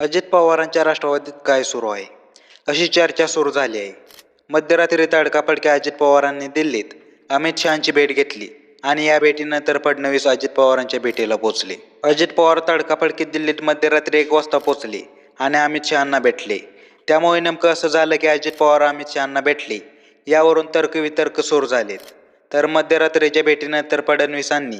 अजित पवारांच्या राष्ट्रवादीत काय सुरू आहे? अशी चर्चा सुरू झाली आहे. मध्यरात्री तडकाफडक्या अजित पवारांनी दिल्लीत अमित शहांची भेट घेतली आणि या भेटीनंतर फडणवीस अजित पवारांच्या भेटीला पोहोचले. अजित पवार तडकाफडकी दिल्लीत मध्यरात्री एक वाजता पोहोचले आणि अमित शहांना भेटले. त्यामुळे नेमकं असं झालं की अजित पवार अमित शहांना भेटले यावरून तर्कवितर्क सुरू झालेत. तर मध्यरात्रीच्या भेटीनंतर फडणवीसांनी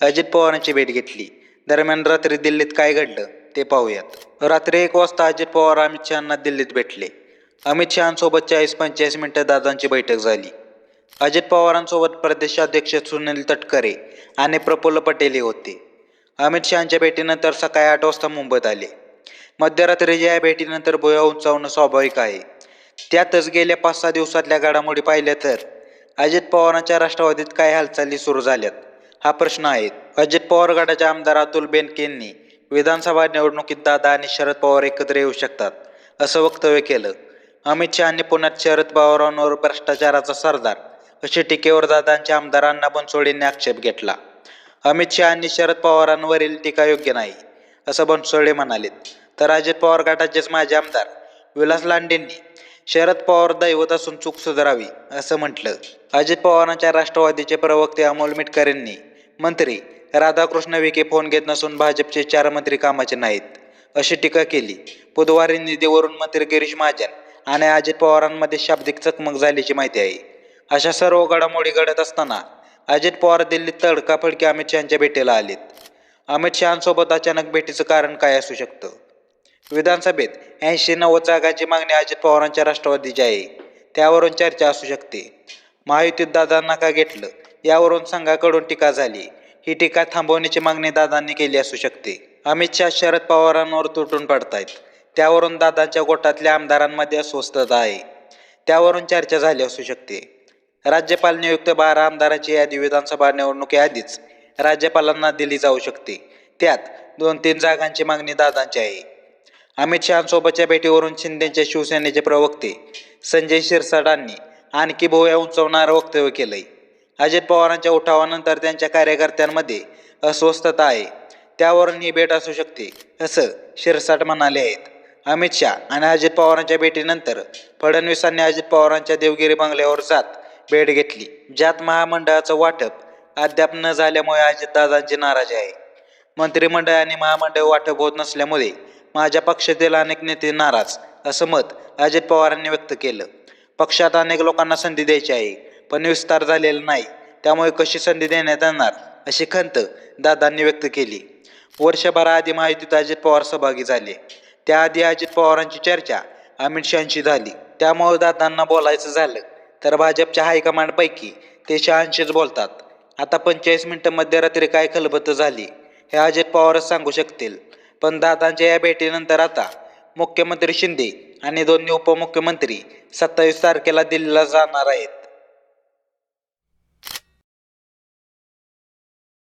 अजित पवारांची भेट घेतली. दरम्यान रात्री दिल्लीत काय घडलं? ते पाहूयात. रात्री एक वाजता अजित पवार अमित शहांना दिल्लीत भेटले. अमित शहांसोबत चाळीस पंचेचाळीस मिनिटं दादांची बैठक झाली. अजित पवारांसोबत प्रदेशाध्यक्ष सुनील तटकरे आणि प्रफुल्ल पटेल हे होते. अमित शहांच्या भेटीनंतर सकाळी आठ वाजता मुंबईत आले. मध्यरात्रीच्या या भेटीनंतर भुया उंचावणं स्वाभाविक आहे. त्यातच गेल्या पाच सहा दिवसातल्या घडामोडी पाहिल्या तर अजित पवारांच्या राष्ट्रवादीत काय हालचाली सुरू झाल्यात हा प्रश्न आहे. अजित पवार गटाचे आमदार अतुल बेनके यांनी विधानसभा निवडणुकीत दादा आणि शरद पवार एकत्र येऊ शकतात असं वक्तव्य केलं. अमित शहानी पुण्यात शरद पवारांवर भ्रष्टाचाराचा सरदार अशी टीकेवर दादांच्या आमदार अण्णा बनसोडेंनी आक्षेप घेतला. अमित शहानी शरद पवारांवरील टीका योग्य नाही असं बनसोडे म्हणालेत. तर अजित पवार गटाचेच माजी आमदार विलास लांडेंनी शरद पवार दैवत असून चूक सुधारावी असं म्हटलं. अजित पवारांच्या राष्ट्रवादीचे प्रवक्ते अमोल मिटकरींनी मंत्री राधाकृष्ण विखे फोन घेत नसून भाजपचे चार मंत्री कामाचे नाहीत. अशी टीका केली. बुधवारी निधीवरून मंत्री गिरीश महाजन आणि अजित पवारांमध्ये शाब्दिक चकमक झाल्याची माहिती आहे. अशा सर्व घडामोडी घडत असताना अजित पवार दिल्लीत तडकाफडकी अमित शहांच्या भेटीला आलेत. अमित शहांसोबत अचानक भेटीचं कारण काय असू शकतं? विधानसभेत ऐंशी नव्वद जागांची मागणी अजित पवारांच्या राष्ट्रवादीची आहे. त्यावरून चर्चा असू शकते. महायुतीत दादांना का घेतलं? यावरून संघाकडून टीका झाली. ही टीका थांबवण्याची मागणी दादांनी केली असू शकते. अमित शहा शरद पवारांवर तुटून पडतायत. त्यावरून दादांच्या गोटातल्या आमदारांमध्ये अस्वस्थता आहे. त्यावरून चर्चा झाली असू शकते. राज्यपाल नियुक्त बारा आमदारांची यादी विधानसभा निवडणुकीआधीच राज्यपालांना दिली जाऊ शकते. त्यात दोन तीन जागांची मागणी दादांची आहे. अमित शहांसोबतच्या भेटीवरून शिंदेच्या शिवसेनेचे प्रवक्ते संजय शिरसाटांनी आणखी भोव्या उंचवणारं वक्तव्य केलंय. अजित पवारांच्या उठावानंतर त्यांच्या कार्यकर्त्यांमध्ये अस्वस्थता आहे. त्यावरून ही भेट असू शकते असं शिरसाट म्हणाले आहेत. अमित शहा आणि अजित पवारांच्या भेटीनंतर फडणवीसांनी अजित पवारांच्या देवगिरी बंगल्यावर जात भेट घेतली ज्यात महामंडळाचं वाटप अद्याप न झाल्यामुळे अजितदादांची नाराजी आहे. मंत्रिमंडळ आणि महामंडळ वाटप होत नसल्यामुळे माझ्या पक्षातील अनेक नेते नाराज असं मत अजित पवारांनी व्यक्त केलं. पक्षात अनेक लोकांना संधी द्यायची आहे. पण विस्तार झालेला नाही. त्यामुळे कशी संधी देण्यात येणार? अशी खंत दादांनी व्यक्त केली. वर्षभराआधी महायुतीत अजित पवार सहभागी झाले. त्याआधी अजित पवारांची चर्चा अमित शहांशी झाली. त्यामुळे दादांना बोलायचं झालं. तर भाजपच्या हायकमांडपैकी ते शहांशीच बोलतात. आता पंचेचाळीस मिनिटं मध्यरात्री काय खलबत झाली हे अजित पवारच सांगू शकतील. पण दादांच्या या भेटीनंतर आता मुख्यमंत्री शिंदे आणि दोन्ही उपमुख्यमंत्री सत्तावीस तारखेला दिल्लीला जाणार आहेत.